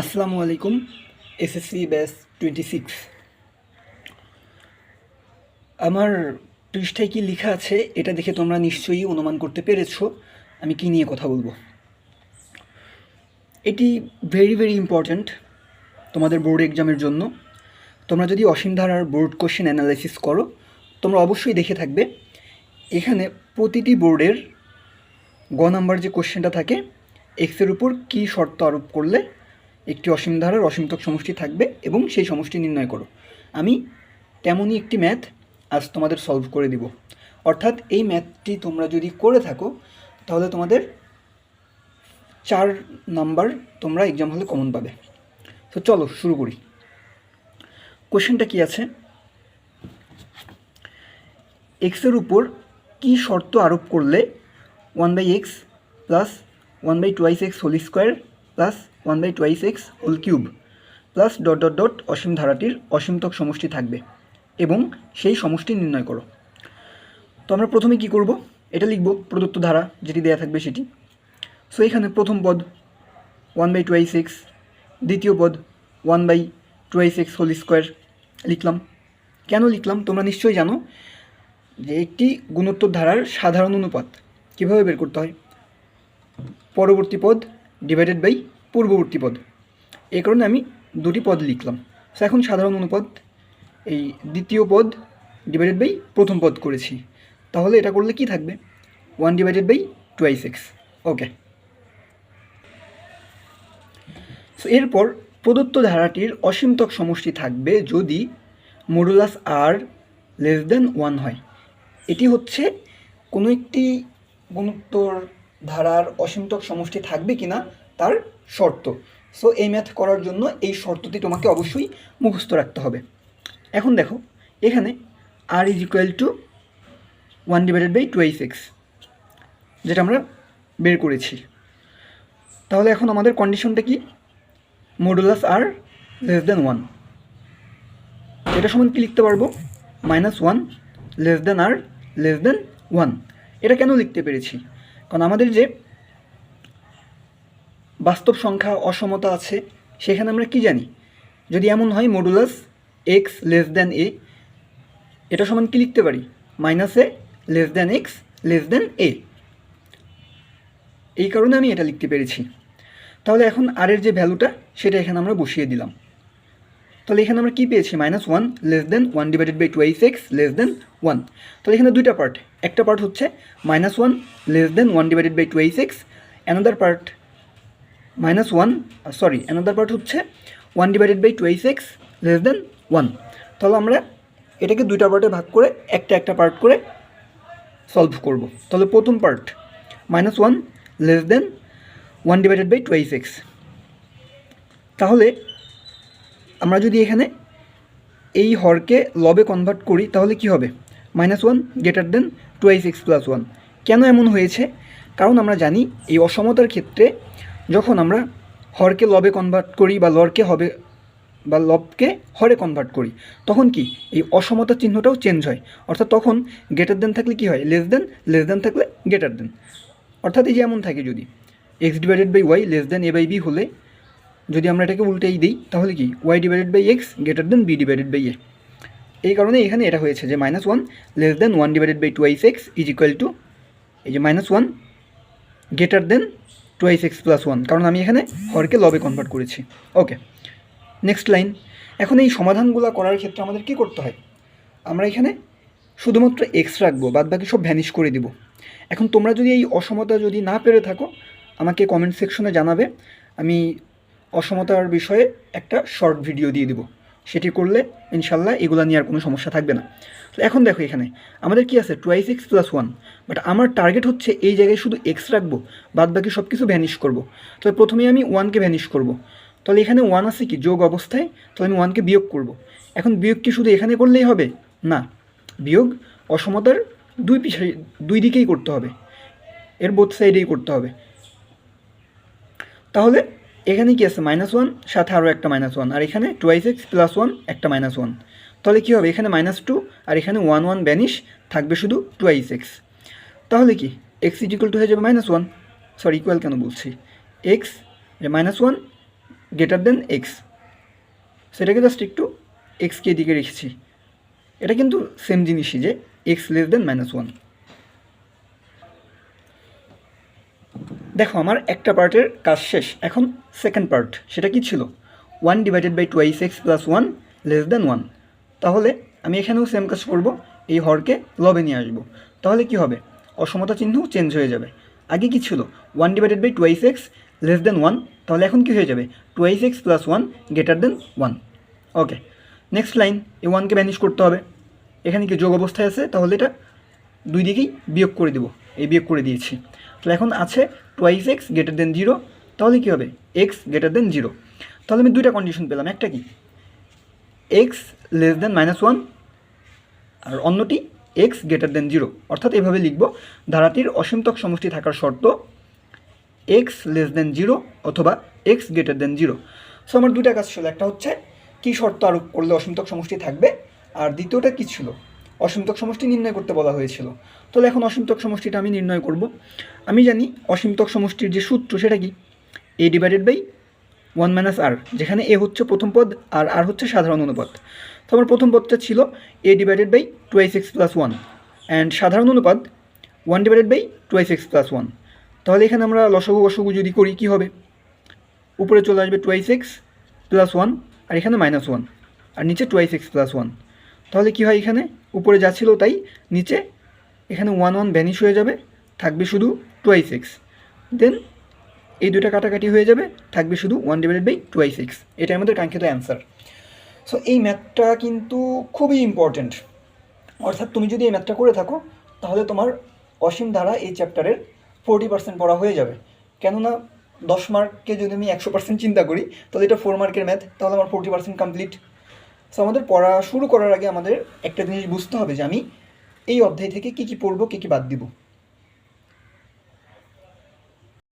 আসসালামু আলাইকুম, এসএসসি ব্যাস টোয়েন্টি সিক্স আমার পৃষ্ঠায় কি লেখা আছে, এটা দেখে তোমরা নিশ্চয়ই অনুমান করতে পেরেছ, আমি কি নিয়ে কথা বলব? এটি ভেরি ভেরি ইম্পর্ট্যান্ট তোমাদের বোর্ড এক্সামের জন্য। তোমরা যদি অসীম ধারার বোর্ড কোশ্চেন অ্যানালাইসিস করো, তোমরা অবশ্যই দেখে থাকবে, এখানে প্রতিটি বোর্ডের গ নাম্বার যে কোশ্চেনটা থাকে এক্সের উপর কী শর্ত আরোপ করলে একটি অসীম ধারার অসীমতক সমষ্টি থাকবে এবং সেই সমষ্টি নির্ণয় করো। আমি তেমনই একটি ম্যাথ আজ তোমাদের সলভ করে দিব। অর্থাৎ এই ম্যাথটি তোমরা যদি করে থাকো, তাহলে তোমাদের চার নাম্বার তোমরা এক্সাম হলে কমন পাবে। তো চলো, শুরু করি। কোশ্চেনটা কি আছে? এক্সের উপর কি শর্ত আরোপ করলে one by x plus one by twice x whole square plus one by twice x whole cube plus dot dot dot অসীম ধারাটির অসীমতক সমষ্টি থাকবে এবং সেই সমষ্টি নির্ণয় করো। তো আমরা প্রথমে কি করব? এটা লিখব প্রদত্ত ধারা যেটি দেয়া থাকবে সেটি। সো এখানে প্রথম পদ ওয়ান বাই টুয়াইস এক্স দ্বিতীয় পদ one by twice x whole square লিখলাম। কেন লিখলাম? তোমরা নিশ্চয়ই জানো যে একটি গুণোত্তর ধারার সাধারণ অনুপাত কীভাবে বের করতে হয়? পরবর্তী পদ ডিভাইডেড বাই পূর্ববর্তী পদ। এই কারণে আমি দুটি পদ লিখলাম। সো এখন সাধারণ অনুপাত, এই দ্বিতীয় পদ ডিভাইডেড বাই প্রথম পদ করেছি। তাহলে এটা করলে কি থাকবে? One divided by twice six okay so এরপর প্রদত্ত ধারাটির অসীমতক সমষ্টি থাকবে যদি modulus r less than one হয়। এটি হচ্ছে কোনো একটি গুণোত্তর ধারার অসীমতক সমষ্টি থাকবে কিনা তার শর্ত। সো এই ম্যাথ করার জন্য এই শর্তটি তোমাকে অবশ্যই মুখস্থ রাখতে হবে। এখন দেখো, এখানে r is equal to one divided by twice x যেটা আমরা বের করেছি। তাহলে এখন আমাদের কন্ডিশনটা কি? Modulus r less than one এটা সমান কি লিখতে পারব? Minus one less than r less than one এটা কেন লিখতে পেরেছি? কারণ আমাদের যে বাস্তব সংখ্যা অসমতা আছে, সেখানে আমরা কি জানি? যদি এমন হয় modulus x less than a এটা সমান কি লিখতে পারি? Minus a less than x less than a এই কারণে আমি এটা লিখতে পেরেছি। তাহলে এখন আর এর যে ভ্যালুটা সেটা এখানে আমরা বসিয়ে দিলাম। তাহলে এখানে আমরা কী পেয়েছি? Minus one less than one divided by twice x less than one তাহলে এখানে দুইটা পার্ট একটা পার্ট হচ্ছে minus one less than one divided by twice x another part minus one sorry another part হচ্ছে one divided by twice x less than one তাহলে আমরা এটাকে দুইটা পার্টে ভাগ করে একটা একটা পার্ট করে সলভ করব। তাহলে প্রথম part minus one less than one divided by twice x তাহলে আমরা যদি এখানে এই হরকে লবে কনভার্ট করি, তাহলে কি হবে? Minus one greater than twice x plus one কেন এমন হয়েছে? কারণ আমরা জানি এই অসমতার ক্ষেত্রে যখন আমরা হরকে লবে কনভার্ট করি বা লরকে হবে, বা লবকে হরে কনভার্ট করি, তখন কি? এই অসমতার চিহ্নটাও চেঞ্জ হয়। অর্থাৎ তখন গ্রেটার দেন থাকলে কি হয়? লেস দেন লেস দেন থাকলে গ্রেটার দেন অর্থাৎ এই যে এমন থাকে যদি x divided by y less than a by b হলে যদি আমরা এটাকে উল্টেই দিই, তাহলে কি? Y divided by x greater than b divided by a এই কারণে এখানে এটা হয়েছে যে minus one less than one divided by twice x is equal to এই যে minus one greater than twice x plus one কারণ আমি এখানে হরকে লবে কনভার্ট করেছি। ওকে নেক্সট লাইন এখন এই সমাধানগুলো করার ক্ষেত্রে আমাদের কি করতে হয়? আমরা এখানে শুধুমাত্র এক্স রাখব বাদ বাকি সব ভ্যানিশ করে দিব। এখন তোমরা যদি এই অসমতা যদি না পেরে থাকো, আমাকে কমেন্ট সেকশনে জানাবে। আমি অসমতার বিষয়ে একটা শর্ট ভিডিও দিয়ে দিব। সেটি করলে ইনশাল্লাহ এগুলো নিয়ে আর কোনো সমস্যা থাকবে না। তো এখন দেখো এখানে, আমাদের কি আছে? Twice x plus one but আমার টার্গেট হচ্ছে এই জায়গায় শুধু এক্স রাখব বাদ বাকি সব কিছু ভ্যানিশ করব। তো প্রথমে আমি ওয়ানকে ভ্যানিশ করব। তাহলে এখানে ওয়ান আছে কি? যোগ অবস্থায়, তাহলে আমি ওয়ানকে বিয়োগ করব। এখন বিয়োগ কি শুধু এখানে করলেই হবে? না, বিয়োগ অসমতার দুই পিছাই, দুই দিকেই করতে হবে। এর বোথ সাইডেই করতে হবে। তাহলে এখানে কি আছে? মাইনাস ওয়ান সাথে আরও একটা মাইনাস ওয়ান আর এখানে টুয়াইস এক্স প্লাস ওয়ান একটা মাইনাস ওয়ান তাহলে কী হবে? এখানে মাইনাস টু আর এখানে ওয়ান ওয়ান ব্যানিশ থাকবে শুধু টুয়াইস এক্স তাহলে কি? এক্স ইজ ইকুয়াল টু হয়ে যাবে মাইনাস ওয়ান সরি ইকুয়াল কেন বলছি? X minus one greater than x সেটাকে জাস্ট একটু এক্সকে এদিকে রেখেছি। এটা কিন্তু সেম জিনিসই যে x less than minus one দেখো, আমার একটা পার্টের কাজ শেষ। এখন সেকেন্ড পার্ট সেটা কি ছিল? One divided by twice x plus one less than one তাহলে আমি এখানেও সেম কাজ করব, এই হরকে লবে নিয়ে আসব। তাহলে কি হবে? অসমতা চিহ্ন চেঞ্জ হয়ে যাবে। আগে কি ছিল? One divided by twice x less than one তাহলে এখন কি হয়ে যাবে? Twice x plus one greater than one okay next line এই ওয়ানকে ম্যানেজ করতে হবে। এখানে কি যোগ অবস্থায় আছে? তাহলে এটা দুই দিকেই বিয়োগ করে দেবো। এই বিয়োগ করে দিয়েছি। তাহলে এখন আছে twice x greater than zero তাহলে কী হবে? এক্স গ্রেটার দেন জিরো তাহলে আমি দুইটা কন্ডিশন পেলাম, একটা কি? X less than minus one আর অন্যটি এক্স গ্রেটার দেন জিরো অর্থাৎ এভাবে লিখব, ধারাটির অসীমতক সমষ্টি থাকার শর্ত এক্স লেস দেন জিরো অথবা x greater than zero so আমার দুটা কাজ ছিল, একটা হচ্ছে কী শর্ত আরোপ করলে অসীমতক সমষ্টি থাকবে, আর দ্বিতীয়টা কী ছিল? অসীমতক সমষ্টি নির্ণয় করতে বলা হয়েছিল। তাহলে এখন অসীমতক সমষ্টিটা আমি নির্ণয় করব। আমি জানি অসীমতক সমষ্টির যে সূত্র সেটা কি? A divided by one minus r যেখানে এ হচ্ছে প্রথম পদ আর আর হচ্ছে সাধারণ অনুপাত। তো আমার প্রথম পদটা ছিল a divided by twice x plus one and সাধারণ অনুপাত one divided by twice x plus one তাহলে এখানে আমরা লসগু অসগু যদি করি, কী হবে? উপরে চলে আসবে টুয়াইস এক্স প্লাস ওয়ান আর এখানে মাইনাস ওয়ান আর নিচে টুয়াইস এক্স প্লাস ওয়ান তাহলে কী হয় এখানে? উপরে যা ছিল তাই নিচে এখানে ওয়ান ওয়ান ভ্যানিশ হয়ে যাবে, থাকবে শুধু টুয়াইস সিক্স দেন এই দুটা কাটাকাটি হয়ে যাবে, থাকবে শুধু one divided by twice six এটাই আমাদের কাঙ্ক্ষিত অ্যান্সার সো এই ম্যাথটা কিন্তু খুবই ইম্পর্ট্যান্ট অর্থাৎ তুমি যদি এই ম্যাথটা করে থাকো, তাহলে তোমার অসীম ধারা এই চ্যাপ্টারের ফোরটি পার্সেন্ট পড়া হয়ে যাবে। কেননা দশ মার্ককে যদি আমি একশো পার্সেন্ট চিন্তা করি, তাহলে এটা ফোর মার্কের ম্যাথ তাহলে আমার ফোরটি পার্সেন্ট কমপ্লিট সো আমাদের পড়া শুরু করার আগে আমাদের একটা জিনিস বুঝতে হবে যে আমি এই অধ্যায় থেকে কী কী পড়ব, কী কী বাদ দিব।